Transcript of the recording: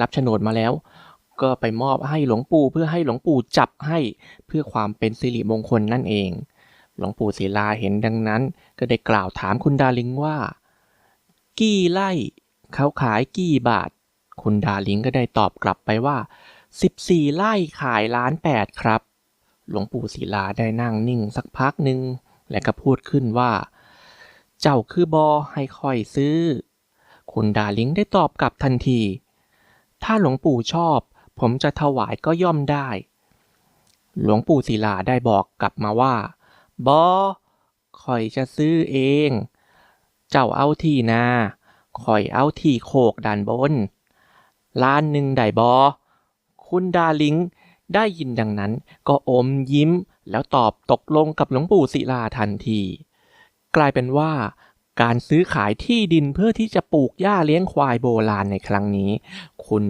รับโฉนดมาแล้ว ก็ไปมอบให้หลวงปู่เพื่อให้หลวงปู่จับให้เพื่อความเป็นสิริมงคลนั่นเอง หลวงปู่ศิลาเห็นดังนั้น ก็ได้กล่าวถามคุณดาลิงว่า กี่ไร่เขาขายกี่บาท คุณดาลิงก็ได้ตอบกลับไปว่า 14ไร่ขายล้านแปดครับ หลวงปู่ศิลาได้นั่งนิ่งสักพักหนึ่งและก็พูดขึ้นว่า เจ้าคือบอให้ค่อยซื้อ คุณดาลิงได้ตอบกลับทันที ถ้าหลวงปู่ชอบ ผมจะถวายก็ย่อมได้ หลวงปู่ศิลาได้บอกกลับมาว่าบอคอยจะซื้อเอง เจ้าเอาที่นาคอยเอาที่โคกด้านบน ล้านหนึ่งได้บอ คุณดาลิงได้ยินดังนั้นก็อมยิ้มแล้วตอบตกลงกับหลวงปู่ศิลาทันที กลายเป็นว่าการซื้อขายที่ดินเพื่อที่จะปลูกหญ้าเลี้ยงควายโบราณในครั้งนี้ คุณ